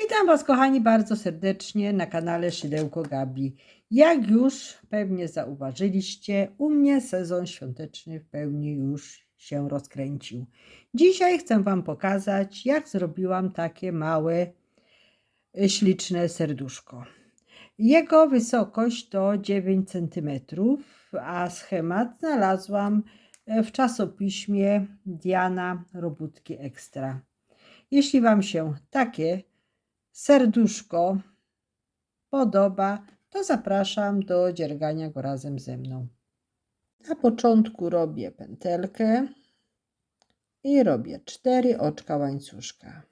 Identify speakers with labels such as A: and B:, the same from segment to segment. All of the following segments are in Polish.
A: Witam Was, kochani, bardzo serdecznie na kanale Szydełko Gabi. Jak już pewnie zauważyliście, u mnie sezon świąteczny w pełni już się rozkręcił. Dzisiaj chcę Wam pokazać, jak zrobiłam takie małe, y, śliczne serduszko. Jego wysokość to 9 cm, a schemat znalazłam e, w czasopiśmie Diana Robótki Ekstra. Jeśli Wam się takie serduszko podoba, to zapraszam do dziergania go razem ze mną. Na początku robię pętelkę i robię cztery oczka łańcuszka.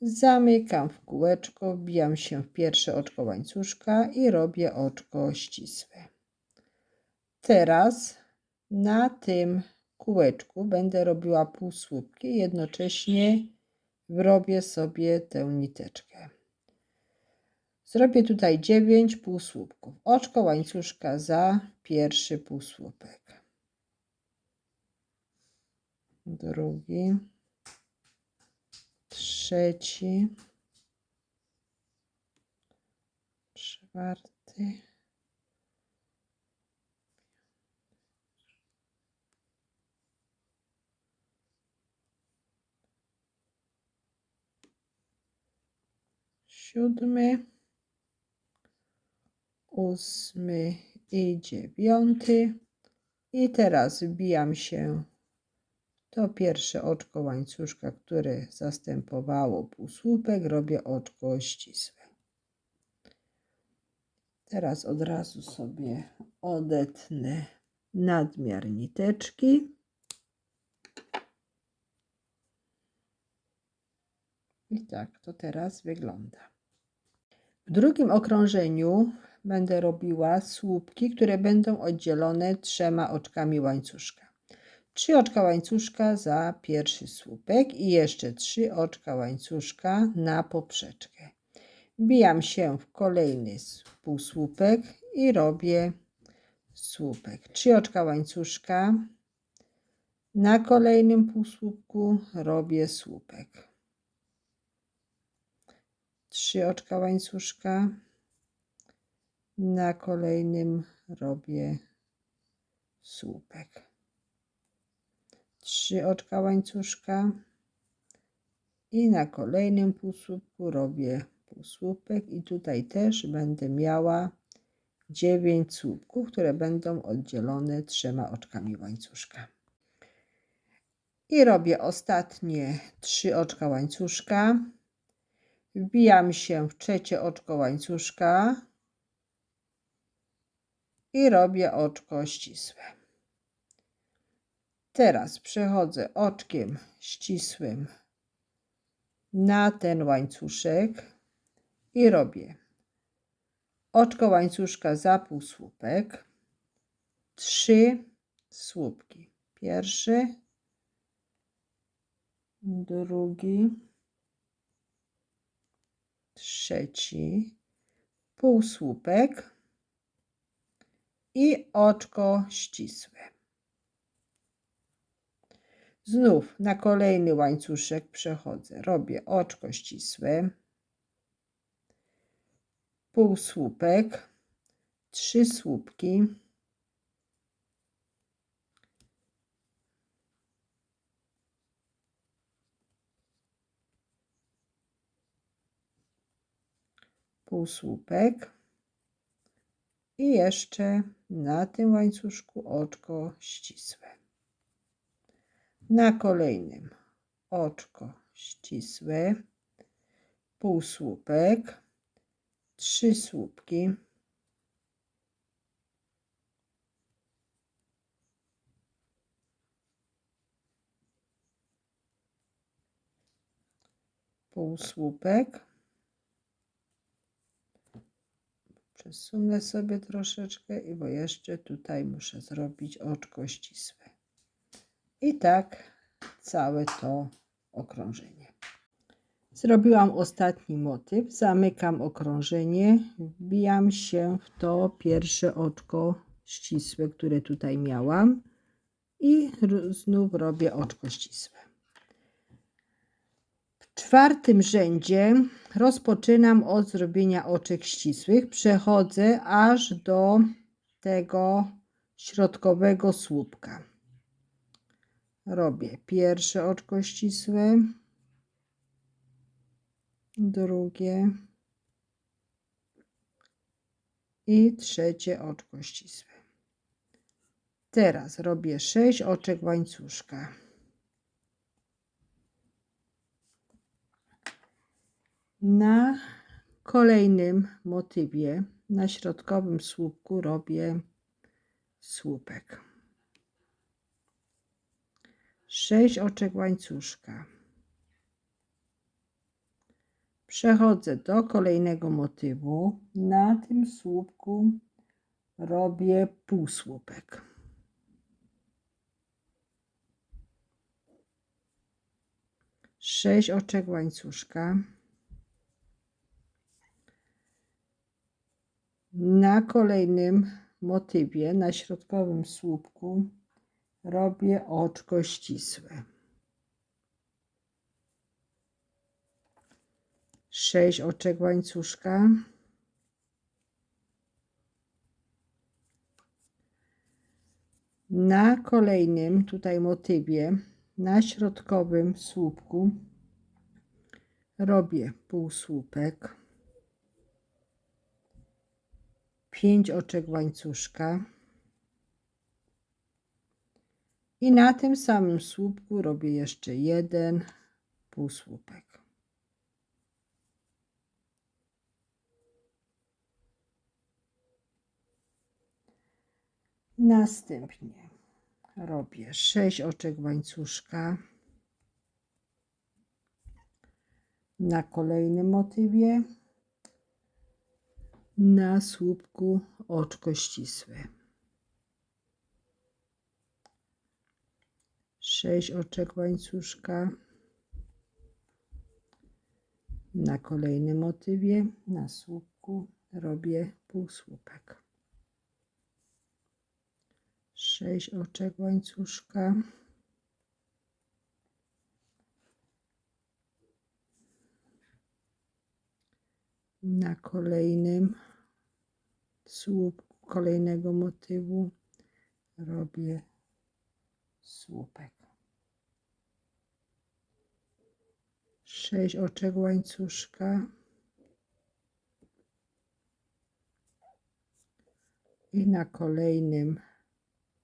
A: Zamykam w kółeczko, wbijam się w pierwsze oczko łańcuszka i robię oczko ścisłe. Teraz na tym kółeczku będę robiła półsłupki jednocześnie wrobię sobie tę niteczkę. Zrobię tutaj 9 półsłupków. Oczko łańcuszka za pierwszy półsłupek. Drugi. Trzeci. Czwarty. Siódmy, ósmy i dziewiąty. I teraz wbijam się to pierwsze oczko łańcuszka, które zastępowało półsłupek, robię oczko ścisłe. Teraz od razu sobie odetnę nadmiar niteczki. I tak to teraz wygląda. W drugim okrążeniu będę robiła słupki, które będą oddzielone trzema oczkami łańcuszka. Trzy oczka łańcuszka za pierwszy słupek i jeszcze trzy oczka łańcuszka na poprzeczkę. Wbijam się w kolejny półsłupek i robię słupek. Trzy oczka łańcuszka. Na kolejnym półsłupku robię słupek trzy oczka łańcuszka. Na kolejnym robię słupek. Trzy oczka łańcuszka. I na kolejnym półsłupku robię półsłupek i tutaj też będę miała 9 słupków, które będą oddzielone trzema oczkami łańcuszka. I robię ostatnie trzy oczka łańcuszka. Wbijam się w trzecie oczko łańcuszka i robię oczko ścisłe. Teraz przechodzę oczkiem ścisłym na ten łańcuszek i robię oczko łańcuszka za półsłupek, trzy słupki. Pierwszy, drugi, trzeci, półsłupek i oczko ścisłe. Znów na kolejny łańcuszek przechodzę. Robię oczko ścisłe, półsłupek, trzy słupki, półsłupek. I jeszcze na tym łańcuszku oczko ścisłe. Na kolejnym oczko ścisłe, półsłupek, trzy słupki, półsłupek, Przesunę sobie troszeczkę i bo jeszcze tutaj muszę zrobić oczko ścisłe. I tak całe to okrążenie. Zrobiłam ostatni motyw, zamykam okrążenie, wbijam się w to pierwsze oczko ścisłe, które tutaj miałam i znów robię oczko ścisłe. Czwartym rzędzie rozpoczynam od zrobienia oczek ścisłych. Przechodzę aż do tego środkowego słupka. Robię pierwsze oczko ścisłe, drugie i trzecie oczko ścisłe. Teraz robię 6 oczek łańcuszka. Na kolejnym motywie, na środkowym słupku robię słupek. 6 oczek łańcuszka. Przechodzę do kolejnego motywu. Na tym słupku robię półsłupek. Sześć oczek łańcuszka. Na kolejnym motywie, na środkowym słupku, robię oczko ścisłe. 6 oczek łańcuszka. Na kolejnym tutaj motywie, na środkowym słupku robię półsłupek. 5 oczek łańcuszka. I na tym samym słupku robię jeszcze jeden półsłupek. Następnie robię 6 oczek łańcuszka na kolejnym motywie na słupku oczko ścisłe. 6 oczek łańcuszka na kolejnym motywie na słupku robię półsłupek. 6 oczek łańcuszka. Na kolejnym słupku kolejnego motywu robię słupek. 6 oczek łańcuszka. I na kolejnym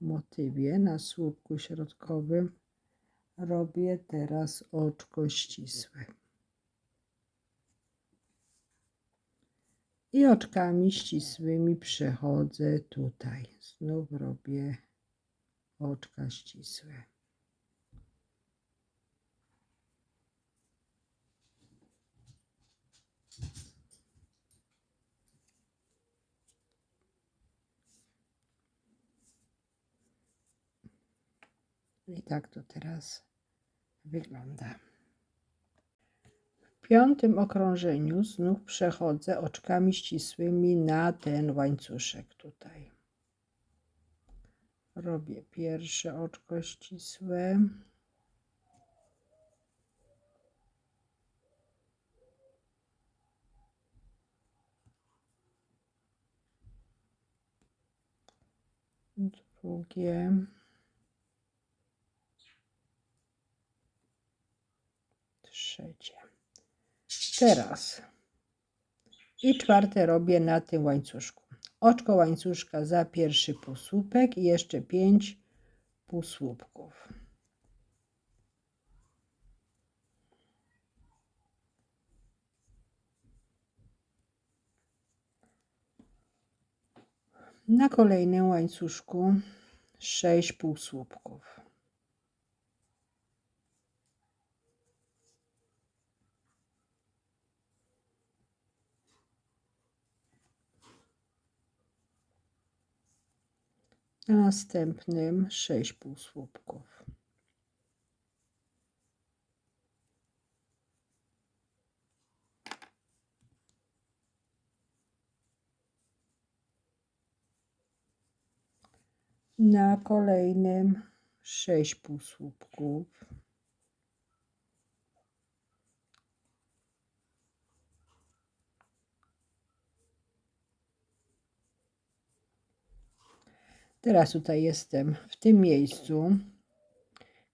A: motywie na słupku środkowym robię teraz oczko ścisłe. I oczkami ścisłymi przechodzę tutaj. Znów robię oczka ścisłe. I tak to teraz wygląda. W piątym okrążeniu znów przechodzę oczkami ścisłymi na ten łańcuszek tutaj. Robię pierwsze oczko ścisłe. Drugie. trzecie. Teraz i czwarte robię na tym łańcuszku. Oczko łańcuszka za pierwszy półsłupek i jeszcze pięć półsłupków. Na kolejnym łańcuszku sześć półsłupków. Na następnym 6 półsłupków. Na kolejnym 6 półsłupków. Teraz tutaj jestem w tym miejscu,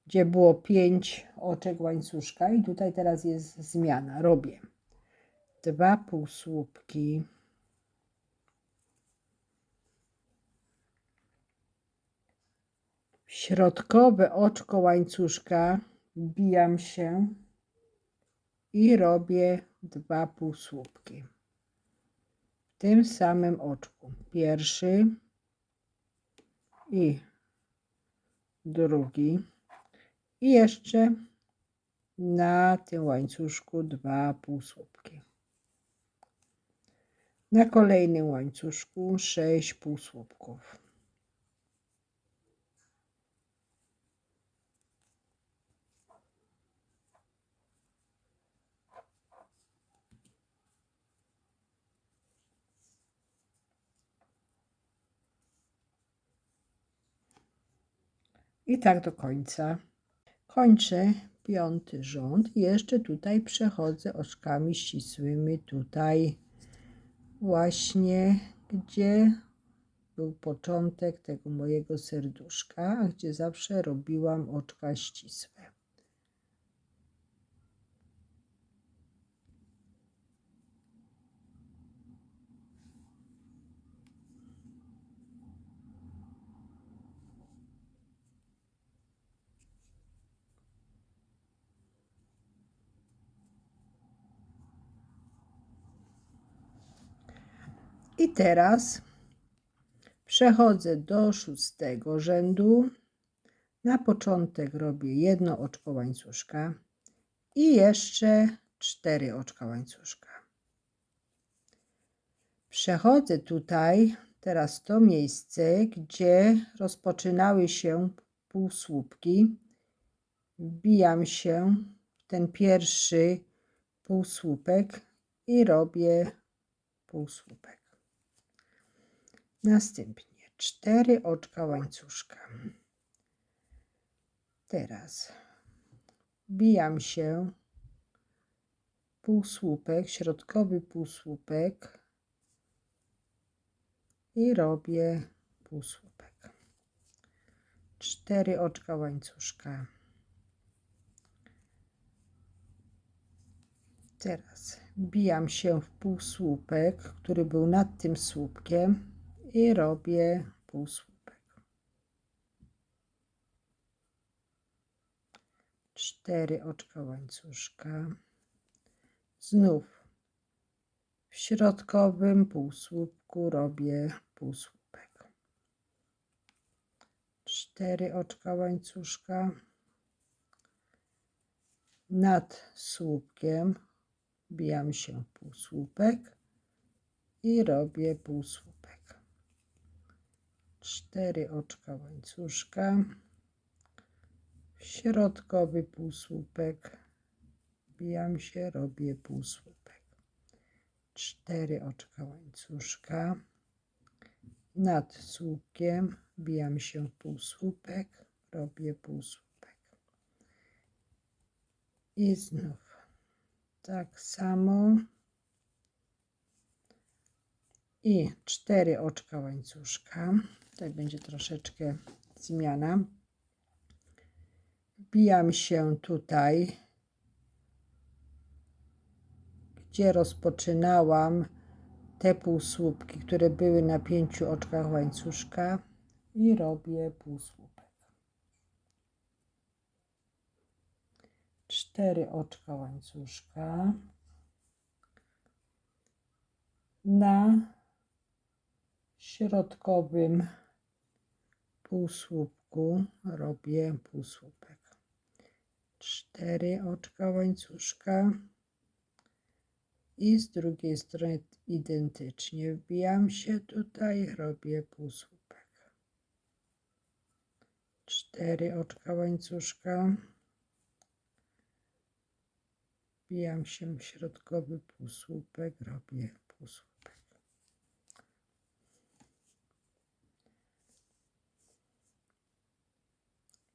A: gdzie było 5 oczek łańcuszka i tutaj teraz jest zmiana. Robię dwa półsłupki. Środkowe oczko łańcuszka wbijam się i robię dwa półsłupki. W tym samym oczku. Pierwszy i drugi. I jeszcze na tym łańcuszku dwa półsłupki. Na kolejnym łańcuszku sześć półsłupków. I tak do końca. Kończę piąty rząd jeszcze tutaj przechodzę oczkami ścisłymi tutaj właśnie, gdzie był początek tego mojego serduszka, a gdzie zawsze robiłam oczka ścisłe. I teraz przechodzę do szóstego rzędu. Na początek robię jedno oczko łańcuszka i jeszcze cztery oczka łańcuszka. Przechodzę tutaj teraz to miejsce, gdzie rozpoczynały się półsłupki. Wbijam się w ten pierwszy półsłupek i robię półsłupek. Następnie cztery oczka łańcuszka. Teraz wbijam się półsłupek, środkowy półsłupek i robię półsłupek. Cztery oczka łańcuszka. Teraz wbijam się w półsłupek, który był nad tym słupkiem i robię półsłupek. Cztery oczka łańcuszka. Znów w środkowym półsłupku robię półsłupek. Cztery oczka łańcuszka. Nad słupkiem bijam się półsłupek i robię półsłupek cztery oczka łańcuszka, środkowy półsłupek, bijam się, robię półsłupek, cztery oczka łańcuszka, nad słupkiem bijam się w półsłupek, robię półsłupek. I znów tak samo. I cztery oczka łańcuszka Tutaj będzie troszeczkę zmiana. Wbijam się tutaj, gdzie rozpoczynałam te półsłupki, które były na pięciu oczkach łańcuszka i robię półsłupek. Cztery oczka łańcuszka na środkowym półsłupku robię półsłupek. Cztery oczka łańcuszka i z drugiej strony identycznie wbijam się tutaj, robię półsłupek. Cztery oczka łańcuszka. Wbijam się w środkowy półsłupek, robię półsłupek.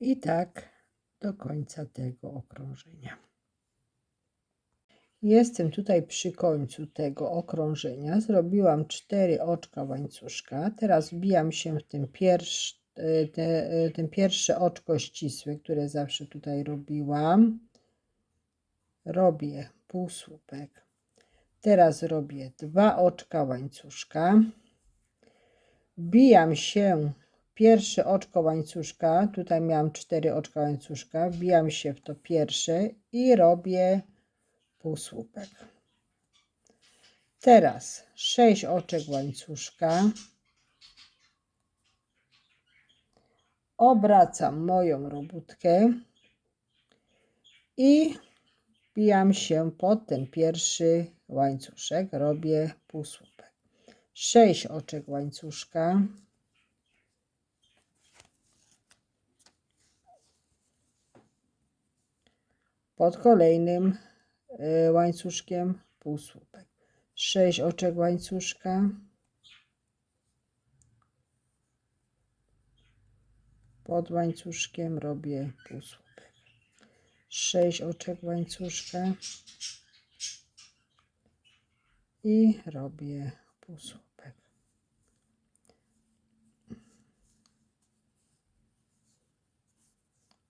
A: I tak do końca tego okrążenia. Jestem tutaj przy końcu tego okrążenia. Zrobiłam cztery oczka łańcuszka. Teraz wbijam się w ten pierwszy, e, te, e, ten pierwsze oczko ścisłe, które zawsze tutaj robiłam. Robię półsłupek. Teraz robię dwa oczka łańcuszka. Wbijam się pierwsze oczko łańcuszka. Tutaj miałam cztery oczka łańcuszka. Wbijam się w to pierwsze i robię półsłupek. Teraz 6 oczek łańcuszka. Obracam moją robótkę i wbijam się pod ten pierwszy łańcuszek. Robię półsłupek. 6 oczek łańcuszka. Pod kolejnym y, łańcuszkiem półsłupek. 6 oczek łańcuszka. Pod łańcuszkiem robię półsłupek. 6 oczek łańcuszka. I robię półsłupek.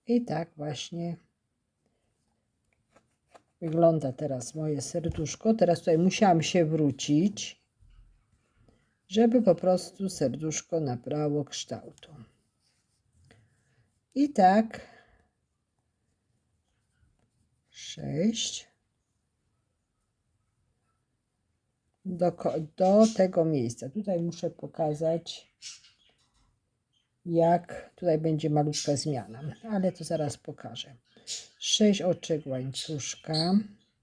A: I tak właśnie Wygląda teraz moje serduszko. Teraz tutaj musiałam się wrócić, żeby po prostu serduszko nabrało kształtu. I tak sześć do, do tego miejsca. Tutaj muszę pokazać, jak tutaj będzie malutka zmiana, ale to zaraz pokażę. 6 oczek łańcuszka.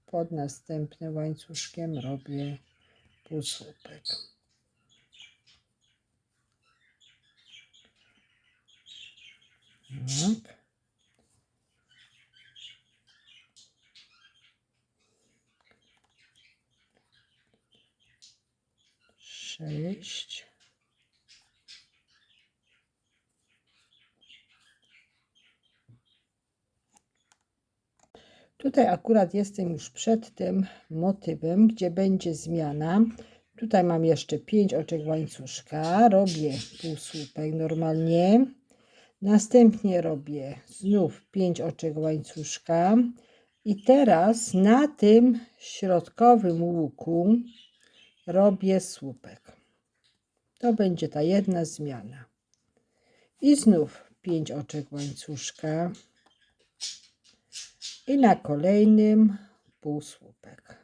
A: Pod następnym łańcuszkiem robię półsłupek. Tak. Sześć. Tutaj akurat jestem już przed tym motywem, gdzie będzie zmiana. Tutaj mam jeszcze 5 oczek łańcuszka. Robię półsłupek normalnie. Następnie robię znów 5 oczek łańcuszka. I teraz na tym środkowym łuku robię słupek. To będzie ta jedna zmiana. I znów 5 oczek łańcuszka i na kolejnym półsłupek.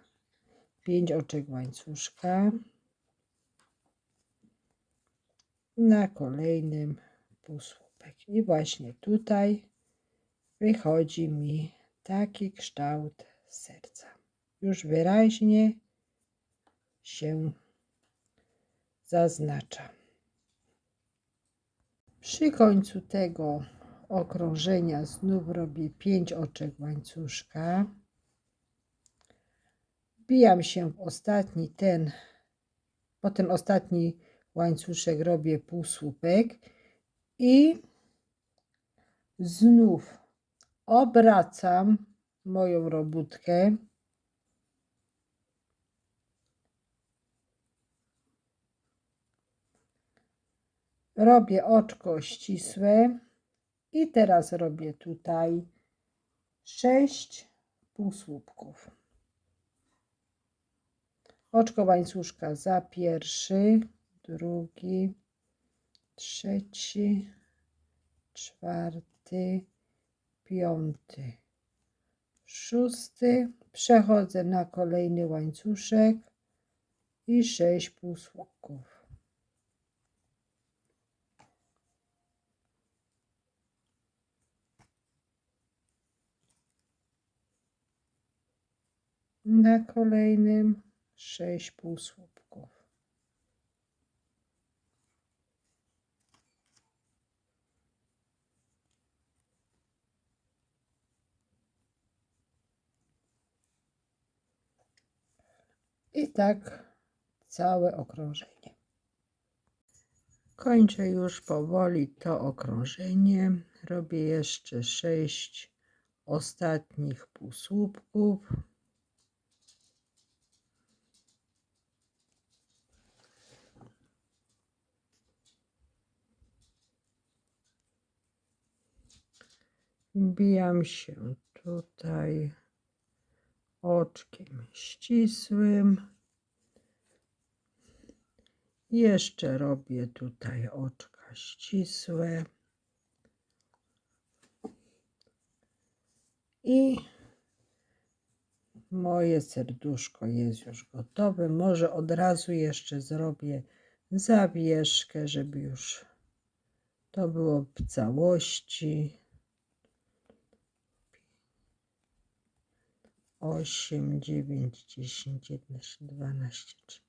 A: 5 oczek łańcuszka. Na kolejnym półsłupek. I właśnie tutaj wychodzi mi taki kształt serca. Już wyraźnie się zaznacza. Przy końcu tego okrążenia znów robię 5 oczek łańcuszka. Wbijam się w ostatni ten, po ten ostatni łańcuszek robię półsłupek i znów obracam moją robótkę. Robię oczko ścisłe. I teraz robię tutaj sześć półsłupków. Oczko łańcuszka za pierwszy, drugi, trzeci, czwarty, piąty, szósty. Przechodzę na kolejny łańcuszek i sześć półsłupków. Na kolejnym 6 półsłupków. I tak całe okrążenie. Kończę już powoli to okrążenie. Robię jeszcze 6 ostatnich półsłupków. Wbijam się tutaj oczkiem ścisłym. Jeszcze robię tutaj oczka ścisłe. I moje serduszko jest już gotowe. Może od razu jeszcze zrobię zawieszkę, żeby już to było w całości. 8, 9, 10, 11, 12, 13.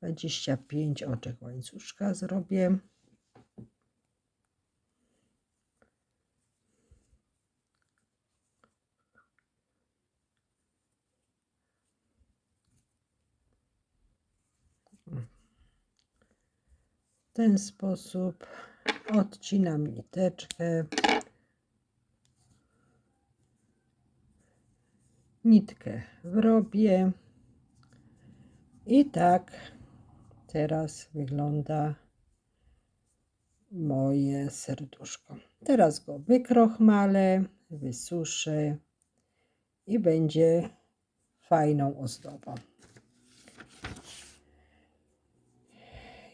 A: Dwadzieścia pięć oczek łańcuszka zrobię. W ten sposób odcinam niteczkę. Nitkę wrobię. I tak teraz wygląda moje serduszko. Teraz go wykrochmalę, wysuszę i będzie fajną ozdobą.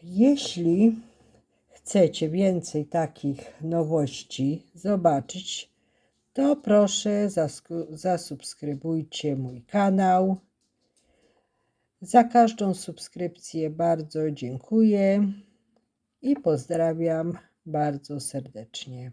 A: Jeśli chcecie więcej takich nowości zobaczyć, to proszę zasubskrybujcie mój kanał. Za każdą subskrypcję bardzo dziękuję i pozdrawiam bardzo serdecznie.